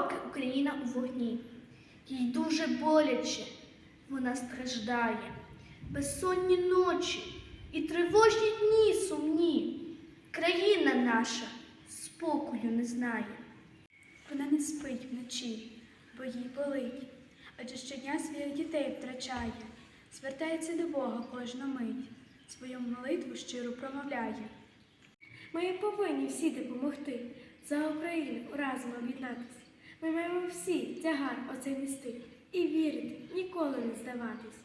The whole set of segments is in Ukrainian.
Роки Україна у вогні. Їй дуже боляче. Вона страждає. Безсонні ночі і тривожні дні сумні. Країна наша спокою не знає. Вона не спить вночі, бо їй болить, адже щодня своїх дітей втрачає, звертається до Бога кожну мить, свою молитву щиро промовляє. Ми повинні всі допомогти, за Україну разом об'єднатися. Ми маємо всі тягар оцей нести і вірити, ніколи не здаватись.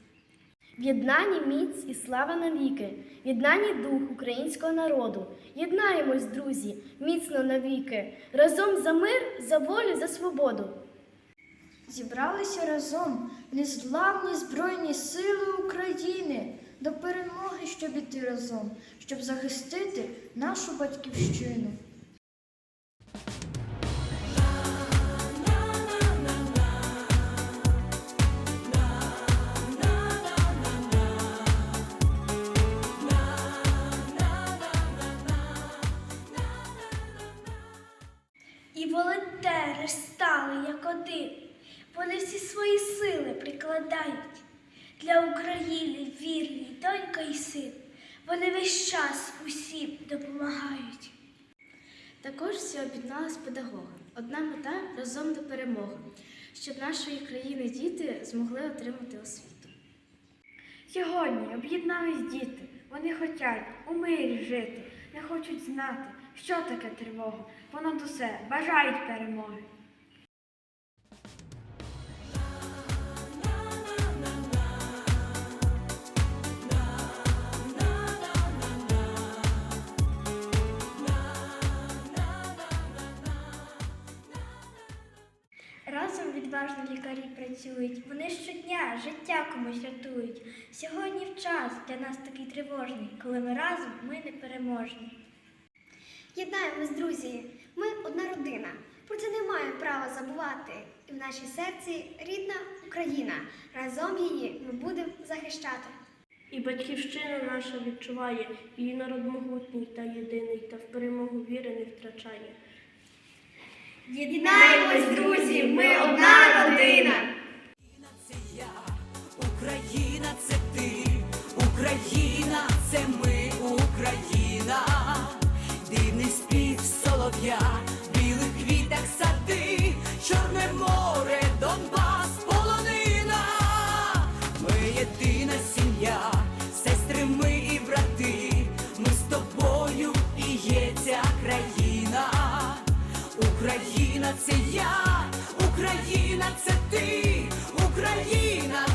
В єднанні міць і слава навіки, в єднанні дух українського народу. Єднаємось, друзі, міцно навіки, разом за мир, за волю, за свободу. Зібралися разом незламні збройні сили України до перемоги, щоб іти разом, щоб захистити нашу батьківщину. Волонтери стали як один. Вони всі свої сили прикладають для України вірні донька і син. Вони весь час усім допомагають. Також всі об'єдналися педагоги. Одна мета разом до перемоги, щоб нашої країни діти змогли отримати освіту. Сьогодні об'єднались діти, вони хочуть у мирі жити, не хочуть знати, що таке тривога. Понад усе бажають перемоги. Разом відважно лікарі працюють. Вони щодня життя комусь рятують. Сьогодні в час для нас такий тривожний, коли ми разом ми не переможні. Єднаємось, друзі, ми одна родина. Про це не маємо права забувати. І в нашій серці рідна Україна. Разом її ми будемо захищати. І батьківщина наша відчуває, її народ могутній та єдиний, та в перемогу віри не втрачає. Єднаємось, друзі, ми одна родина. це я, Україна це ти, Україна це ми, ми і брати, ми з тобою і є ця країна. Україна це я, Україна це ти, Україна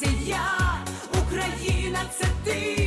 Україна це я, Україна це ти,